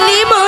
Lima.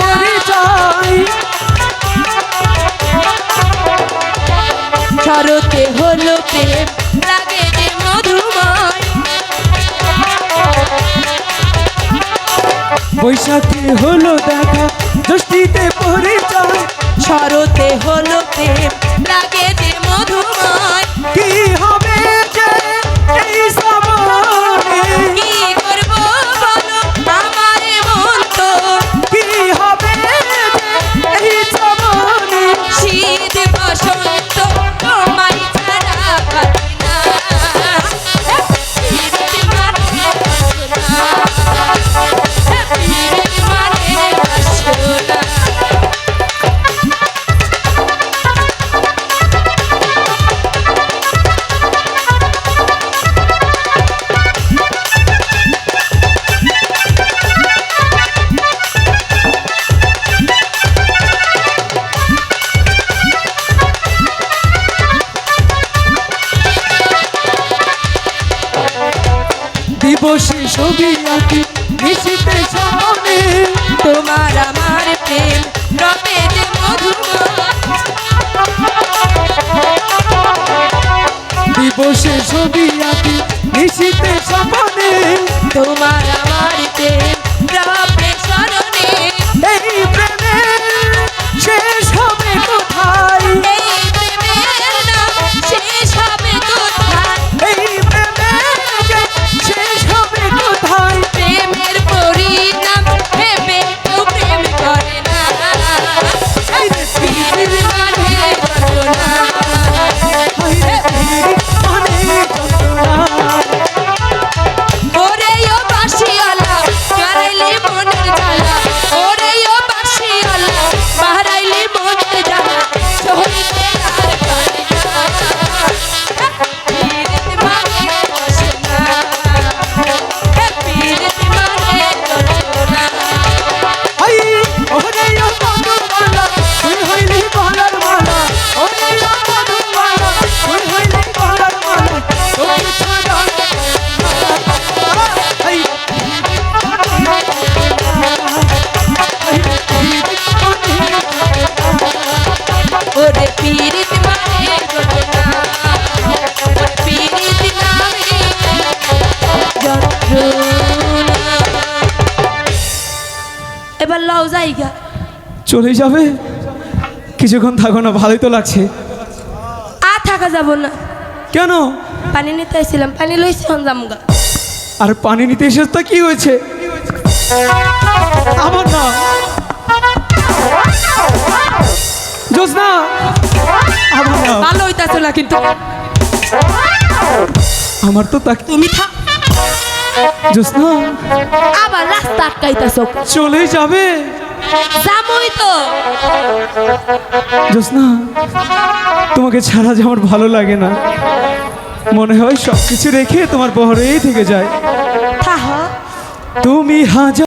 পরিচয়। শরতে হলো প্রেম লাগে যে মধুময়। হলো দেখা দিবসে ছবি আঁকি নিশিতে সামনে। তোমার আমার প্রেম এবার লও জায়গা। চলে যাবে? কিছুক্ষণ থাকো না ভালোই তো লাগছে। আর থাকা যাব না। কেন? পানি নিতে আসছিলাম পানি লইছি হন জামগা আর পানি নিতে এসে তো কি হয়েছে? আমার না। জোসনা আমার না। ভালো হইতাছিল না কিন্তু। আমার তো তাকে তুমি থাক। জোসনা। আবার রাস্তা আটকাইতেছ। চলে যাবে। যাবই তো। জোসনা তোমাকে ছাড়া যে আমার ভালো লাগে না। মনে হয় সবকিছু রেখে তোমার বহরেই থেকে যায়। তুমি হাজার